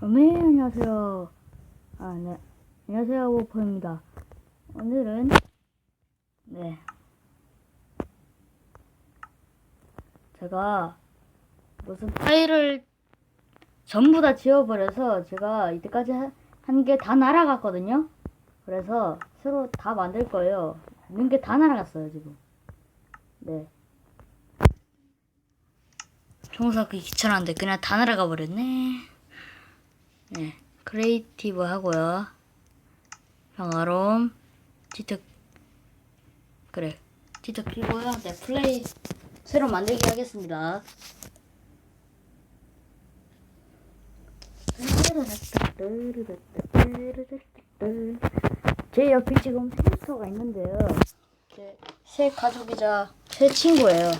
어, 네, 안녕하세요. 아, 네. 안녕하세요, 워퍼입니다. 오늘은, 네. 제가 무슨 파일을 전부 다 지워버려서 제가 이때까지 한 게 다 날아갔거든요. 그래서 새로 다 만들 거예요. 있는 게 다 날아갔어요, 지금. 네. 청소하기 귀찮았는데 그냥 다 날아가 버렸네. 네, 크리에이티브 하고요. 평화로움, 티트, 그래, 티트 키고요. 네, 플레이 새로 만들기 하겠습니다. 제 옆에 지금 햄스터가 있는데요. 제새 가족이자 새 친구예요.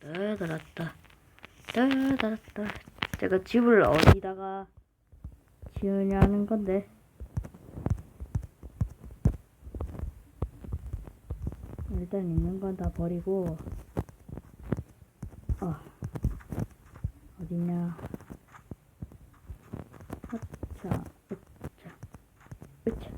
따다랐다. 따다랐다. 제가 집을 어디다가 지으냐는 건데. 일단 있는 건 다 버리고. 어. 어디냐. 으차, 으차, 으차.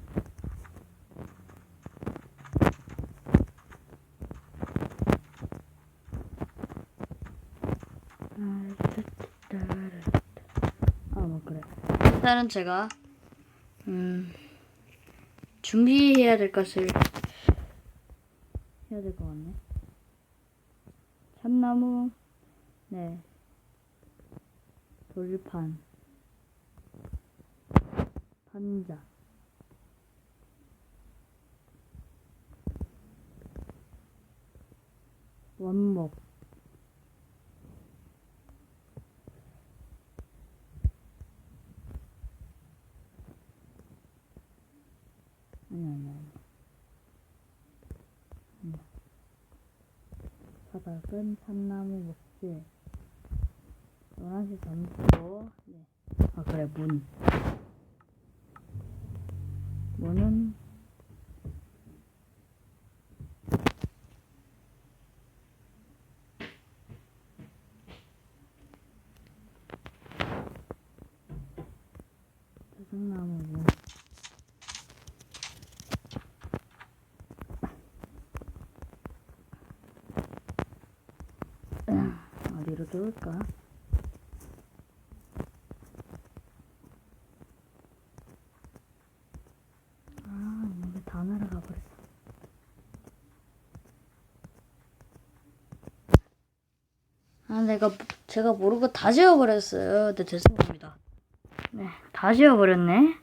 아, 뭐 그래. 일단은 제가 음 준비해야 될 것을 해야 될 것 같네. 참나무, 네, 돌판, 판자, 원목. 아니. 바닥은 참나무 목재. 노란색 전부. 네. 아 그래 문. 문은 자작나무 문. 어디로 둘까? 아, 이게 다 날아가 버렸어. 아, 내가, 제가 모르고 다 지워버렸어요. 네, 죄송합니다. 네, 다 지워버렸네.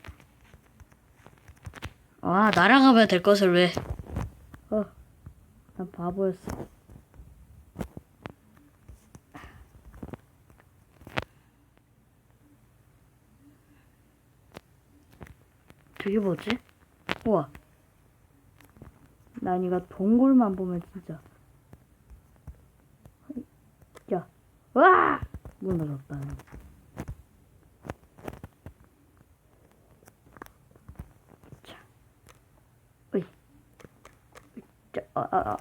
와, 날아가면 될 것을 왜. 어, 난 바보였어. 저게 뭐지? 우와. 난 이거 동굴만 보면 진짜. 야. 와! 무너졌다. 자. 으이, 자, 아, 아, 아.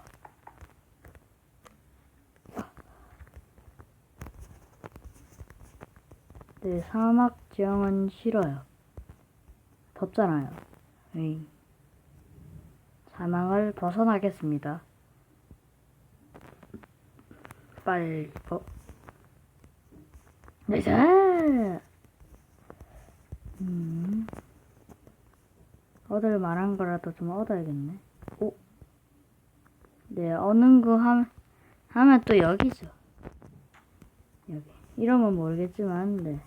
네, 사막 지형은 싫어요. 덥잖아요. 에이. 사망을 벗어나겠습니다. 빨리, 어? 나이스! 음. 얻을 만한 거라도 좀 얻어야겠네. 오. 네, 어는 거 함, 하면 또 여기죠. 여기. 이러면 모르겠지만, 네.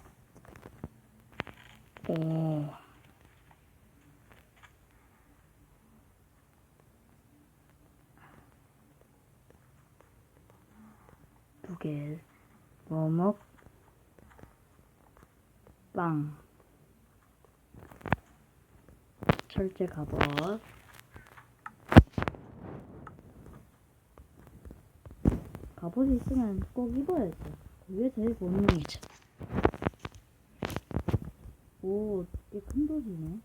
오. 두 개, 뭐먹, 빵, 철제 갑옷, 갑옷이 있으면 꼭 입어야죠. 그게 제일 본능이죠. 오, 꽤큰 도시네.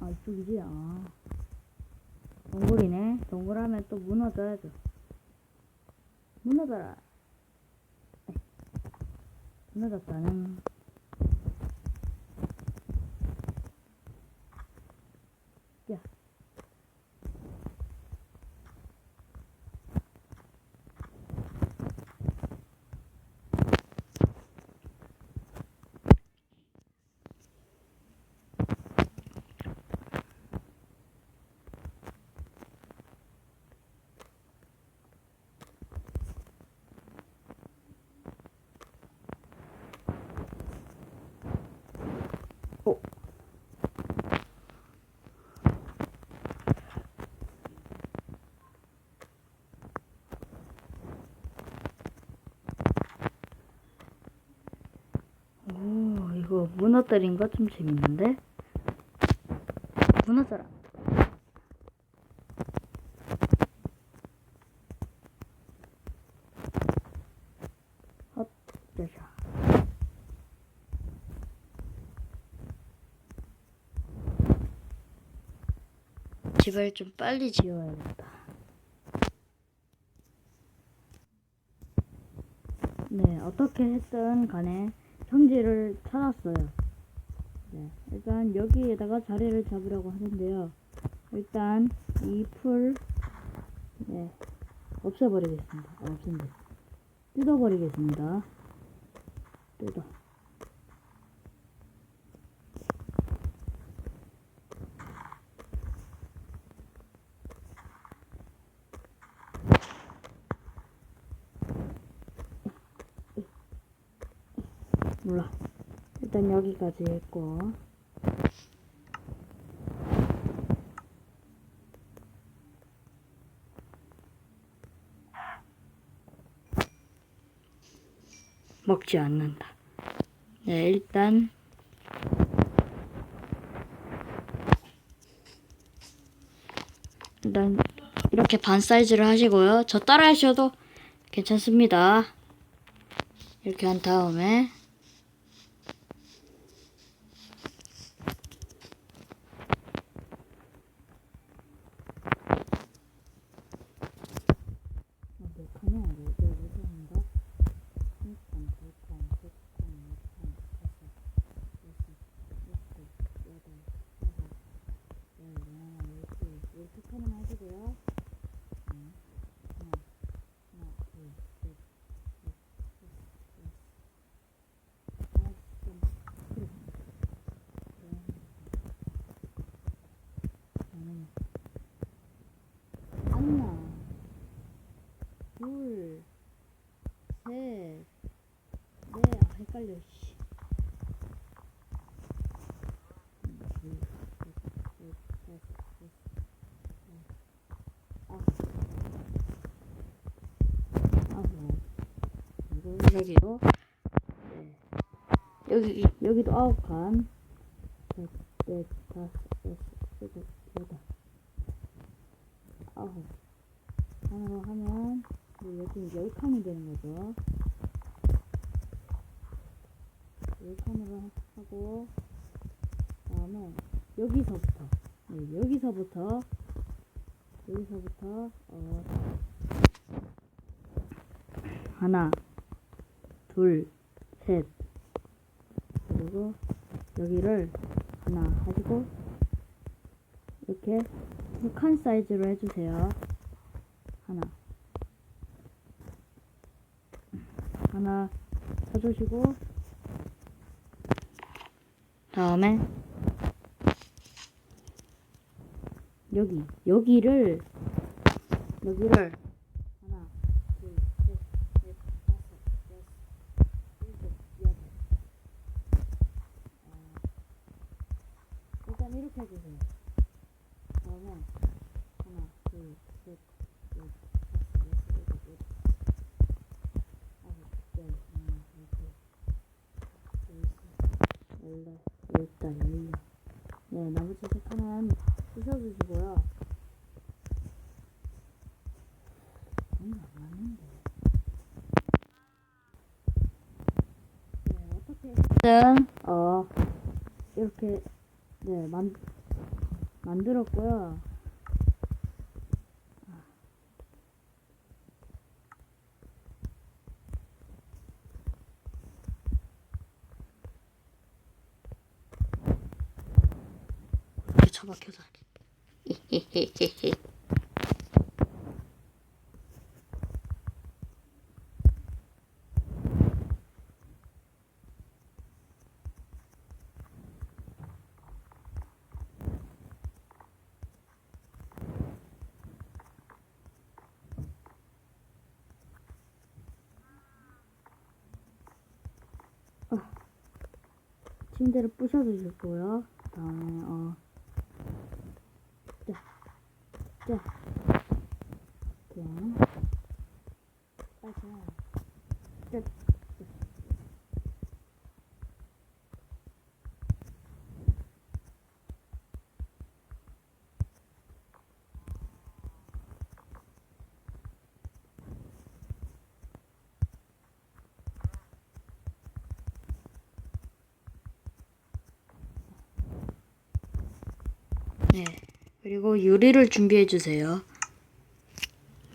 아, 이쪽이지? 아. 동굴하면 또 무너져야죠. 무너져라. 무너졌다는. 야. 어. 오, 이거 무너뜨린 거 좀 재밌는데? 무너져라. 헛, 여자. 집을 좀 빨리 지어야겠다. 네, 어떻게 했든 간에 성지를 찾았어요. 네, 일단 여기에다가 자리를 잡으려고 하는데요. 일단 이 풀, 네, 없애버리겠습니다. 아, 없앤다. 뜯어버리겠습니다. 뜯어. 몰라. 일단 여기까지 했고. 먹지 않는다. 네, 일단 일단 이렇게 반 사이즈를 하시고요. 저 따라 하셔도 괜찮습니다. 이렇게 한 다음에 몇 칸이야? 네, 네, 네 칸인가? 한 칸, 두 칸, 세 칸, 네 칸, 다섯, 여섯, 일곱, 여덟, 아홉, 열, 열하나, 열둘, 열두 칸은 하시고요. 음, 하나, 하나, 둘, 셋, 넷, 다섯, 여섯. 아, 좀, 그래. 음. 안나. 둘, 셋, 넷, 아, 헷갈려, 씨. 아홉. 이거 여기도, 네. 여기, 여기도 아홉 칸. 셋, 넷, 다섯, 여섯, 여덟. 아홉. 하나로 하면 네, 여기 열 칸이 되는 거죠. 열 칸으로 하고 다음에 여기서부터 네, 여기서부터 여기서부터 어 하나 둘 셋 그리고 여기를 하나 하시고 이렇게 칸 사이즈로 해주세요. 하나 하나 쳐주시고. 다음에? 여기 여기를 여기를 하나 둘셋넷 다섯 여섯 일곱 여덟 어, 일단 이렇게 해주세요 다음에 하나 둘셋 넷, 다섯, 여섯, 일곱, 여덟, 아홉, 열, 하나, 둘, 셋, 열넷, 열다, 열여. 네, 나머지 세 칸은 부셔주시고요. 네, 어, 이렇게, 네, 만, 만들었고요. 처박혀서. 침대를 부셔주실 거고요. 그 다음에 어, 자, 자, 이렇게, 빠져, 자, 자. 네. 그리고 유리를 준비해 주세요.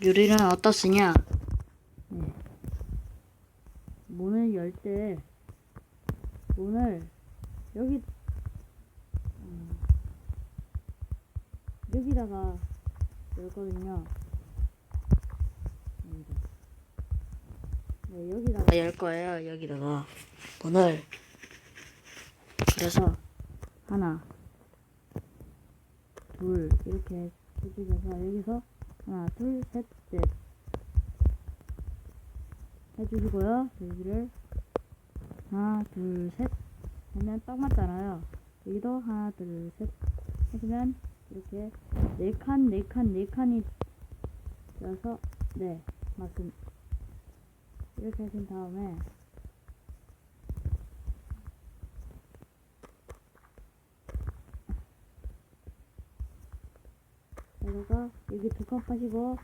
유리는 어디다 쓰냐? 네. 문을 열 때 문을 여기 음, 여기다가 열거든요. 네, 여기다가 열 거예요. 여기다가 문을 그래서 하나 둘 이렇게 해주셔서 여기서 하나 둘셋넷. 해주시고요. 여기를 하나 둘셋. 하면 딱 맞잖아요. 여기도 하나 둘셋. 해주면 이렇게 네 칸 네 칸 네 칸이 되어서 네 맞습니다. 이렇게 하신 다음에 여기다가 여기 파시고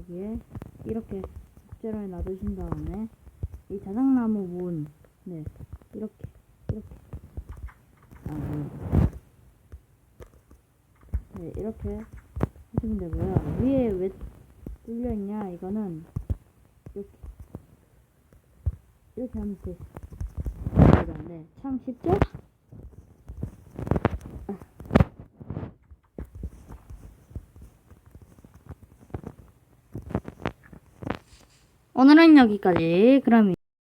여기에 이렇게 국제를 놔두신 다음에 이 자작나무 문, 네 이렇게 이렇게 아, 네. 네 이렇게 하시면 되고요 위에 왜 뚫려 있냐 이거는 이렇게 이렇게 하면 돼. 네, 참 쉽죠? 오늘은 여기까지. 그럼